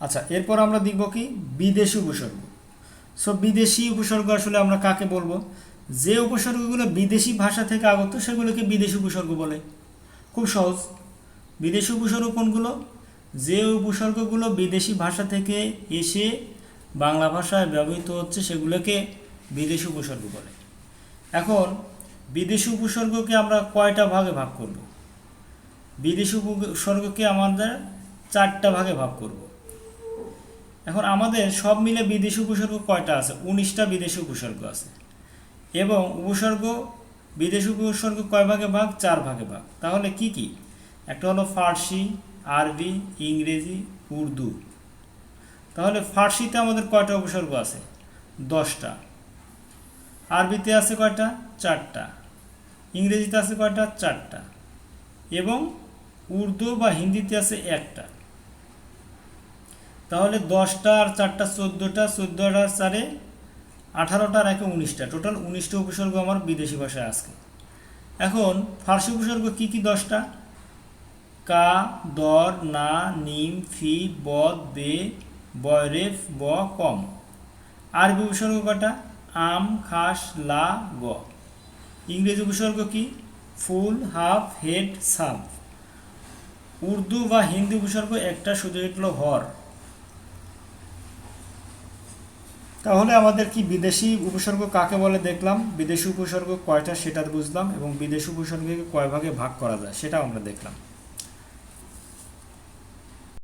আচ্ছা এরপর আমরা দেখব কি? বিদেশি উপসর্গ। সো বিদেশি উপসর্গ আসলে আমরা কাকে বলব? যে উপসর্গগুলো বিদেশি ভাষা থেকে আগত, সেগুলোকে বিদেশি উপসর্গ বলে। খুব সহজ। বিদেশি উপসর্গ কোনগুলো? যে উপসর্গগুলো বিদেশি ভাষা থেকে এসে বাংলা ভাষায় ব্যবহৃত হচ্ছে, সেগুলোকে বিদেশি উপসর্গ বলে। এখন, বিদেশি উপসর্গকে আমরা কয়টা ভাগে ভাগ করব? বিদেশি উপসর্গকে আমাদের চারটা ভাগে ভাগ করব। এখন আমাদের সব মিলে বিদেশি উপসর্গ কয়টা আছে? উনিশটা বিদেশি উপসর্গ আছে। এবং উপসর্গ, বিদেশি উপসর্গ কয় ভাগে ভাগ? চার ভাগে ভাগ। তাহলে কি কি? একটা হলো ফার্সি, আরবি, ইংরেজি, উর্দু। তাহলে ফার্সিতে আমাদের কয়টা উপসর্গ আছে? দশটা। আরবিতে আছে কয়টা? চারটা। ইংরেজিতে আছে কয়টা? চারটা। এবং উর্দু বা হিন্দিতে আছে একটা। তাহলে দশটা আর চারটা, চোদ্দোটা চোদ্দোটা আর চারে আঠারোটা আর একে উনিশটা। টোটাল উনিশটা উপসর্গ আমার বিদেশি ভাষায় আজকে। এখন ফার্সি উপসর্গ কী কী দশটা? কা, দর, না, নিম, ফি বে বয়রেফ, ব, কম। আরবি উপসর্গ কটা? আম, খাস, লা, গ। ইংরেজি উপসর্গ কি? Full, half, head sub Urdu বা হিন্দি উপসর্গ একটা শুধু হর। তাহলে আমাদের কি বিদেশি উপসর্গ কাকে বলে দেখলাম? বিদেশি উপসর্গ কয়টা সেটা বুঝলাম এবং বিদেশি উপসর্গকে কয় ভাগে ভাগ করা যায় সেটাও আমরা দেখলাম।